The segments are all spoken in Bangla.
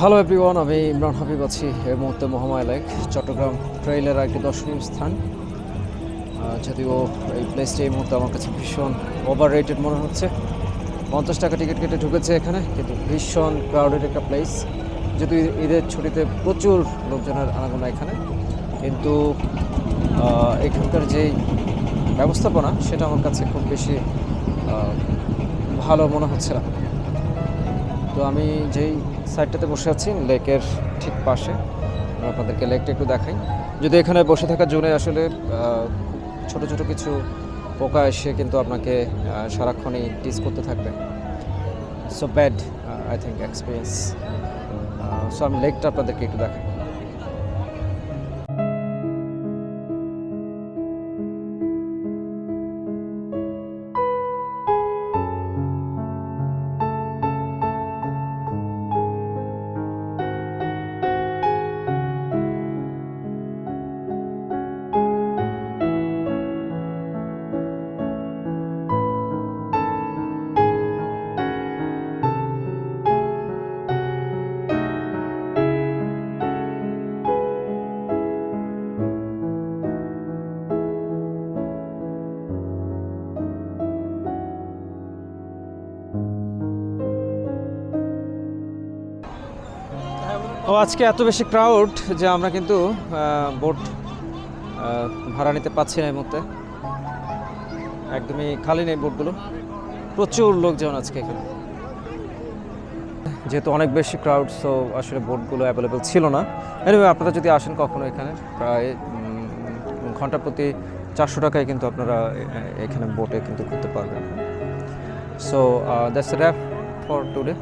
হ্যালো এভরিওয়ান আমি ইমরান হাবিব আছি। এই মুহূর্তে মহামায়া লেক চট্টগ্রাম ট্রেইলের একটি দর্শনীয় স্থান। যদিও এই প্লেসটি এই মুহূর্তে আমার কাছে ভীষণ ওভার রেটেড মনে হচ্ছে। পঞ্চাশ টাকা টিকিট কেটে ঢুকেছে এখানে, কিন্তু ভীষণ ক্রাউডেড একটা প্লেস যদি ঈদের ছুটিতে প্রচুর লোকজনের আনাগোনা এখানে, কিন্তু এখানকার যেই ব্যবস্থাপনা, সেটা আমার কাছে খুব বেশি ভালো মনে হচ্ছে না। তো আমি যেই সাইডটাতে বসে আছি, লেকের ঠিক পাশে। আপনাদেরকে লেকটা একটু দেখাই। যদি এখানে বসে থাকা জোনে আসলে ছোট ছোট কিছু পোকা এসে কিন্তু আপনাকে সারাক্ষণই টিস করতে থাকবে। So bad I think experience so আমি লেকটা আপনাদেরকে একটু দেখাই। ও, আজকে এত বেশি ক্রাউড যে আমরা কিন্তু বোট ভাড়া নিতে পাচ্ছি না এই মুহূর্তে। একদমই খালি নেই বোটগুলো প্রচুর লোকজন আজকে এখানে। যেহেতু অনেক বেশি ক্রাউড সো আসলে বোটগুলো অ্যাভেলেবেল ছিল না। এনিওয়ে আপনারা যদি আসেন কখনো এখানে, প্রায় ঘণ্টা প্রতি চারশো টাকায় কিন্তু আপনারা এখানে বোটে কিন্তু ঘুরতে পারবেন। So that's wrap for today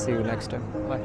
see you next time bye